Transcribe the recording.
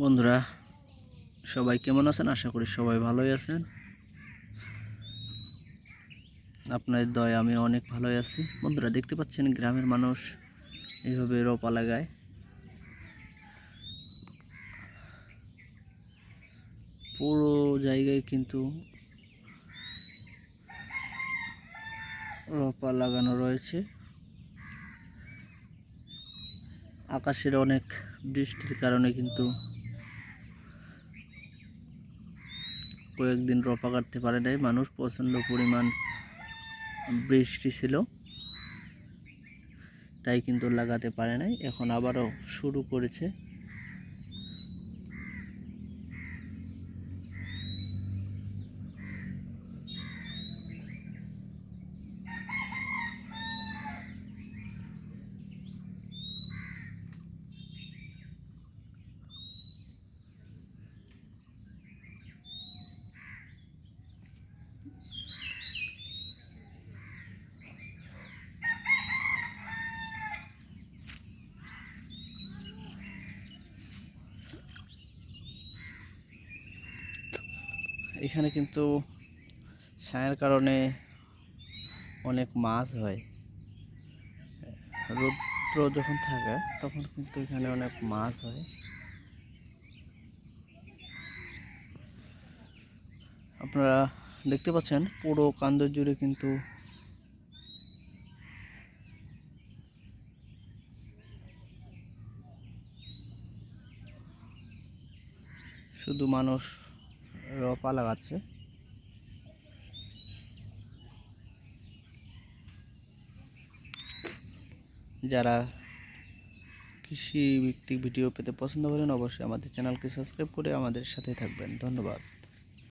বন্ধুরা, সবাই কেমন আছেন? আশা করি সবাই ভালোই আছেন। আপনার দয়, আমি অনেক ভালোই আছি। বন্ধুরা, দেখতে পাচ্ছেন গ্রামের মানুষ এইভাবে রোপা লাগায়। পুরো জায়গায় কিন্তু রোপা লাগানো রয়েছে। আকাশের অনেক বৃষ্টির কারণে কিন্তু কয়েকদিন রপা কাটতে পারে নাই। মানুষ প্রচণ্ড পরিমাণ বৃষ্টি ছিল, তাই কিন্তু লাগাতে পারে নাই। এখন আবারও শুরু করেছে এখানে কিন্তু ছায়ার কারণে অনেক মাছ হয়। রৌদ্র যখন থাকে, তখন কিন্তু এখানে অনেক মাছ হয়। আপনারা দেখতে পাচ্ছেন, পুরো কান্দ জুড়ে কিন্তু শুধু মানুষ রপা লাগাচ্ছে। যারা কৃষি ভিত্তিক ভিডিও পেতে পছন্দ করেন, অবশ্যই আমাদের চ্যানেলকে সাবস্ক্রাইব করে আমাদের সাথে থাকবেন। ধন্যবাদ।